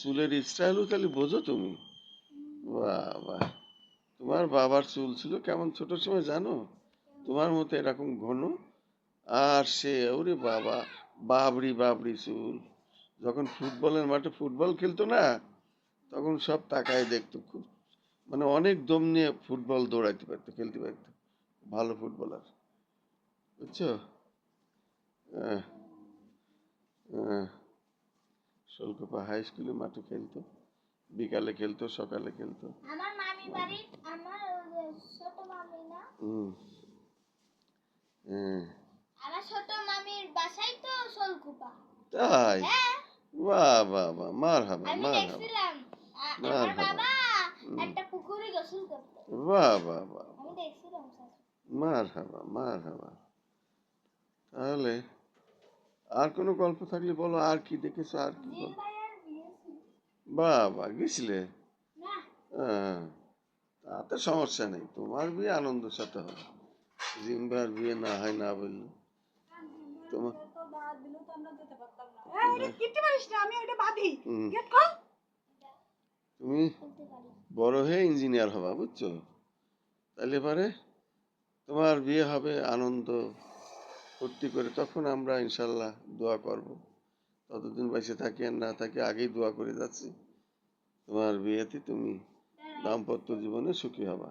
চুলের স্টাইলও খালি বোঝো তুমি। বাহ তোমার বাবার চুল ছিল কেমন ছোট সময় জানো? তোমার মতো এরকম ঘন। আর সে, ওরে বাবা, বাবরি বাবরি চুল। যখন ফুটবলের মাঠে ফুটবল খেলতো না, তখন সব তাকায় দেখতো, খুব মানে অনেক দম নিয়ে ফুটবল দৌড়াইতে পারতো, খেলতে পারতো। ভালো ফুটবলার। বুঝছ? শোলকোপা হাই স্কুলে মাঠে খেলতো বিকালে খেলতো সকালে খেলতো। আমার মামি বাড়ি আমার ছোট মামি না। হুম হ্যাঁ। আমার ছোট মামির বাসায় তো শোলকুপা। তাই? হ্যাঁ। বাহ বাহ বাহ মার হাবা মার হাবা। বাবা হুম। একটা পুকুরে গোসল করতো। বাহ বাহ বাহ আমি দেখছিলাম মার হাবা মার হাবা তাহলে আর কোনো গল্প থাকলে বলো আর কি দেখেছ আর কি বাহ বাহ গেছিলে? হ্যাঁ তাতে সমস্যা নেই তোমার বিয়ে আনন্দের সাথে হবে। জিম্বার বিয়ে না হয় না বললে। তোমার তুমি বড় হয়ে ইঞ্জিনিয়ার হবা বুঝছ? তাহলে পারে তোমার বিয়ে হবে আনন্দ। ফুর্তি করে তখন আমরা ইনশাল্লাহ দোয়া করব। ততদিন বেঁচে থাকি আর না থাকি আগেই দোয়া করে যাচ্ছি। তোমার বিয়েতে তুমি দাম্পত্য জীবনে সুখী হবা।